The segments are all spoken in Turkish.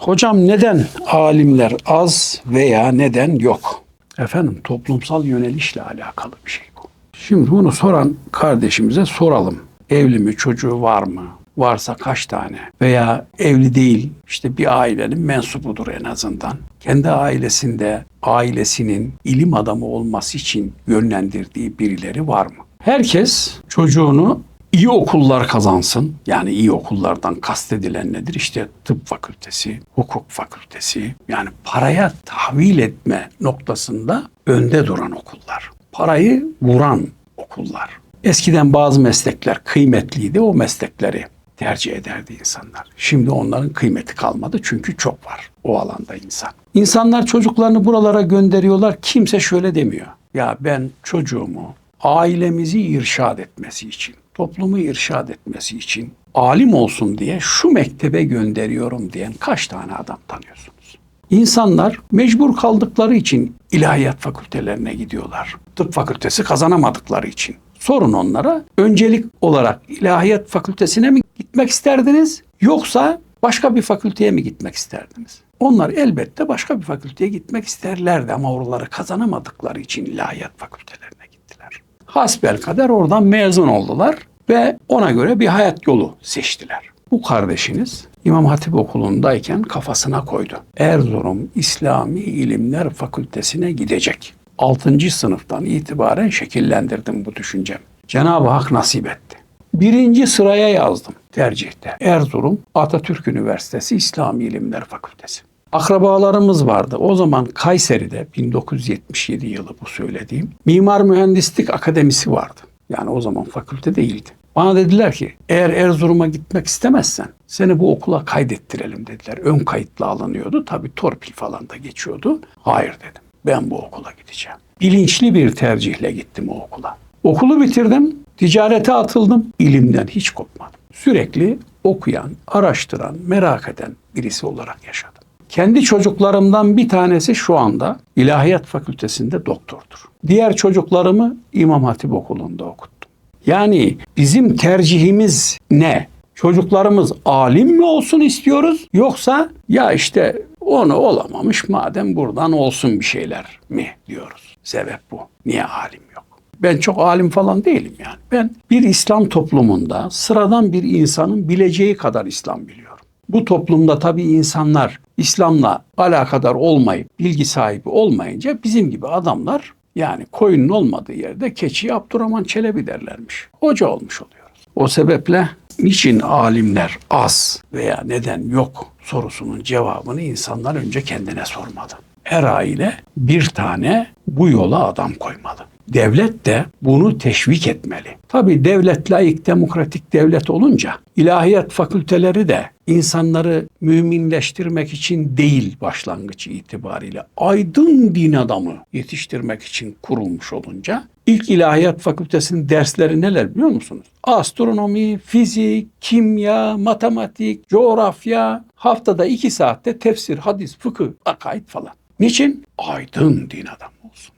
Hocam neden alimler az veya neden yok? Efendim toplumsal yönelişle alakalı bir şey bu. Şimdi bunu soran kardeşimize soralım. Evli mi, çocuğu var mı? Varsa kaç tane? Veya evli değil, işte bir ailenin mensubudur en azından. Kendi ailesinde ailesinin ilim adamı olması için yönlendirdiği birileri var mı? Herkes çocuğunu iyi okullar kazansın. Yani iyi okullardan kastedilen nedir? İşte tıp fakültesi, hukuk fakültesi. Yani paraya tahvil etme noktasında önde duran okullar. Parayı vuran okullar. Eskiden bazı meslekler kıymetliydi. O meslekleri tercih ederdi insanlar. Şimdi onların kıymeti kalmadı çünkü çok var o alanda insan. İnsanlar çocuklarını buralara gönderiyorlar. Kimse şöyle demiyor. Ya ben çocuğumu ailemizi irşad etmesi için, toplumu irşad etmesi için alim olsun diye şu mektebe gönderiyorum diyen kaç tane adam tanıyorsunuz? İnsanlar mecbur kaldıkları için ilahiyat fakültelerine gidiyorlar. Tıp fakültesi kazanamadıkları için. Sorun onlara öncelik olarak ilahiyat fakültesine mi gitmek isterdiniz yoksa başka bir fakülteye mi gitmek isterdiniz? Onlar elbette başka bir fakülteye gitmek isterlerdi ama oraları kazanamadıkları için ilahiyat fakültelerine gittiler. Hasbel kader oradan mezun oldular ve ona göre bir hayat yolu seçtiler. Bu kardeşiniz İmam Hatip Okulu'ndayken kafasına koydu. Erzurum İslami İlimler Fakültesine gidecek. 6. sınıftan itibaren şekillendirdim bu düşüncem. Cenab-ı Hak nasip etti. Birinci sıraya yazdım tercihte. Erzurum Atatürk Üniversitesi İslami İlimler Fakültesi. Akrabalarımız vardı. O zaman Kayseri'de 1977 yılı bu söylediğim Mimar Mühendislik Akademisi vardı. Yani o zaman fakülte değildi. Bana dediler ki eğer Erzurum'a gitmek istemezsen seni bu okula kaydettirelim dediler. Ön kayıtla alınıyordu. Tabii torpil falan da geçiyordu. Hayır dedim. Ben bu okula gideceğim. Bilinçli bir tercihle gittim o okula. Okulu bitirdim. Ticarete atıldım. İlimden hiç kopmadım. Sürekli okuyan, araştıran, merak eden birisi olarak yaşadım. Kendi çocuklarımdan bir tanesi şu anda İlahiyat Fakültesinde doktordur. Diğer çocuklarımı İmam Hatip Okulu'nda okuttum. Yani bizim tercihimiz ne? Çocuklarımız alim mi olsun istiyoruz yoksa ya işte onu olamamış madem buradan olsun bir şeyler mi diyoruz. Sebep bu. Niye alim yok? Ben çok alim falan değilim yani. Ben bir İslam toplumunda sıradan bir insanın bileceği kadar İslam biliyorum. Bu toplumda tabii insanlar İslam'la alakadar olmayıp bilgi sahibi olmayınca bizim gibi adamlar yani koyunun olmadığı yerde keçiye Abdurrahman Çelebi derlermiş. Hoca olmuş oluyoruz. O sebeple niçin alimler az veya neden yok sorusunun cevabını insanlar önce kendine sormalı. Her aile bir tane bu yola adam koymalı. Devlet de bunu teşvik etmeli. Tabi devlet layık demokratik devlet olunca ilahiyat fakülteleri de insanları müminleştirmek için değil başlangıç itibariyle aydın din adamı yetiştirmek için kurulmuş olunca ilk ilahiyat fakültesinin dersleri neler biliyor musunuz? Astronomi, fizik, kimya, matematik, coğrafya, haftada iki saatte tefsir, hadis, fıkıh, akaid falan. Niçin? Aydın din adamı olsun.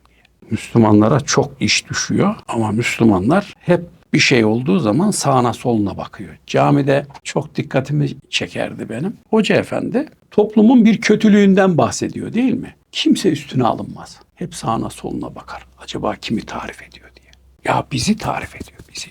Müslümanlara çok iş düşüyor ama Müslümanlar hep bir şey olduğu zaman sağına soluna bakıyor. Camide çok dikkatimi çekerdi benim. Hoca efendi toplumun bir kötülüğünden bahsediyor değil mi? Kimse üstüne alınmaz. Hep sağına soluna bakar. Acaba kimi tarif ediyor diye. Ya bizi tarif ediyor bizi.